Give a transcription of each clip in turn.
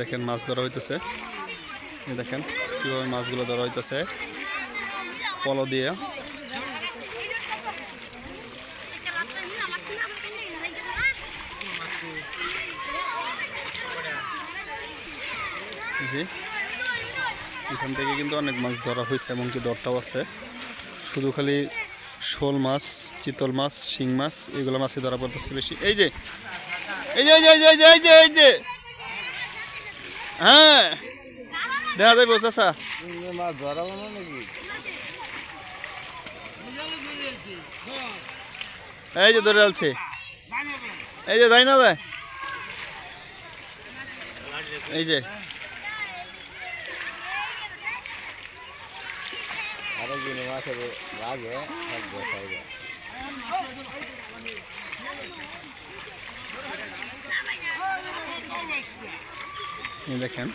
দেখেন মাছ ধরা হইতেছে। এই দেখেন কীভাবে মাছগুলো ধরা হইতেছে। পলো দিয়ে। এখান থেকে কিন্তু অনেক মাছ ধরা হয়েছে এমনকি ধরতাও আছে। শুধু খালি শোল মাছ, চিতল মাছ, শিং মাছ, এগুলো মাছই ধরা পড়তেছে বেশি। এই যে এই যে এই যে এই যে এই যে এই যে। হ্যাঁ। দেখা যাইব, চাচা। মাছ ধরাবো না নাকি এই যে ধরে আলছে। এই যে যাই না যায়। এই যে। আরেকদিন মাছের লাগে থাকবে সাইডে এই দেখেন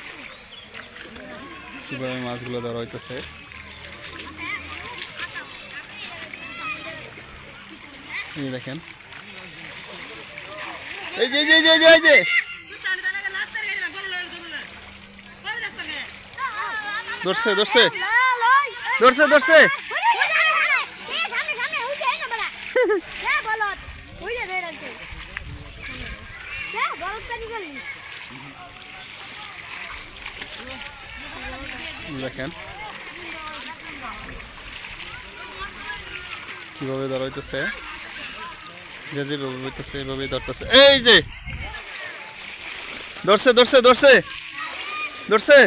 কীভাবে মাছগুলো ধরা হইতেছে। এই দেখেন। এই যে যে যে, যে যে। ধরছে ধরছে। ধরছে ধরছে। দেখেন কীভাবে ধরা হইতেছে যে যেভাবে হইতেছে এভাবেই ধরতেছে এই যে ধরছে ধরছে ধরছে ধরছে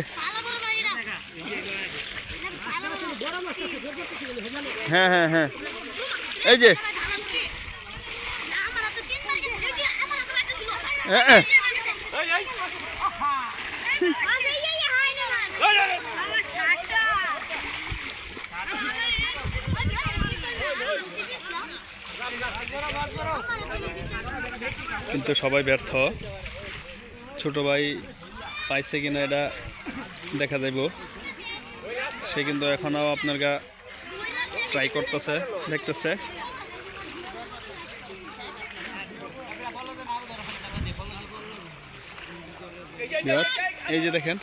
হ্যাঁ হ্যাঁ হ্যাঁ এই যে হ্যাঁ, হ্যাঁ। কিন্তু সবাই ব্যর্থ। ছোট ভাই পাইছে কিনা এটা দেখা যাইব। সে কিন্তু এখনও আপনার গা ট্রাই করতেছে, দেখতেছে। এই যে দেখেন,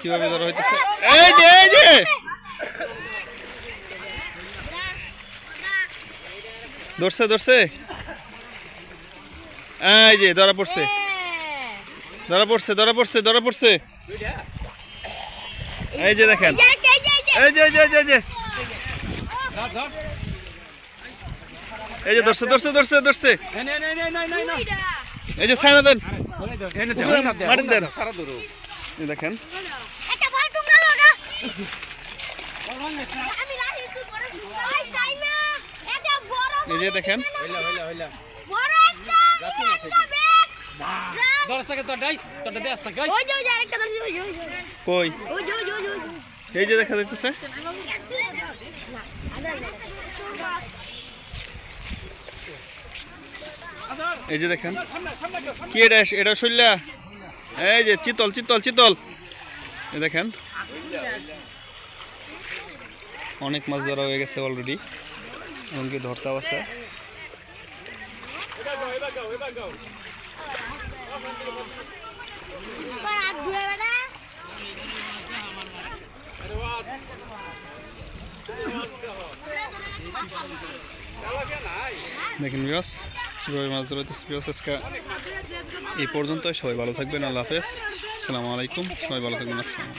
কীভাবে ধরা হইতেছে। এই যে এই যে! ধরছে ধরছে। এই যে ধরা পড়ছে। ধরা পড়ছে ধরা পড়ছে ধরা পড়ছে। এই যে দেখেন। এই যে এই যে এই যে, এই যে। ধরছে ধরছে ধরছে ধরছে। এই যে ছাইনা দেন। মারেন দেন। দেখেন। আমি যে দেখেন কই? এই যে দেখা যাইতেছে। এই যে দেখেন। কি এটা এটা শৈলা? এই যে চিতল চিতল চিতল। এই দেখেন। অনেক মাছ ধরা হয়ে গেছে অলরেডি এমনকি ধুয়ে বেটা দেখেন বিয়স কীভাবে মাছ ধরা বিয়স আজকে এই পর্যন্ত সবাই ভালো থাকবেন, আল্লাহ হাফেজ। আসসালামু আলাইকুম। সবাই ভালো থাকবেন, আসসালাম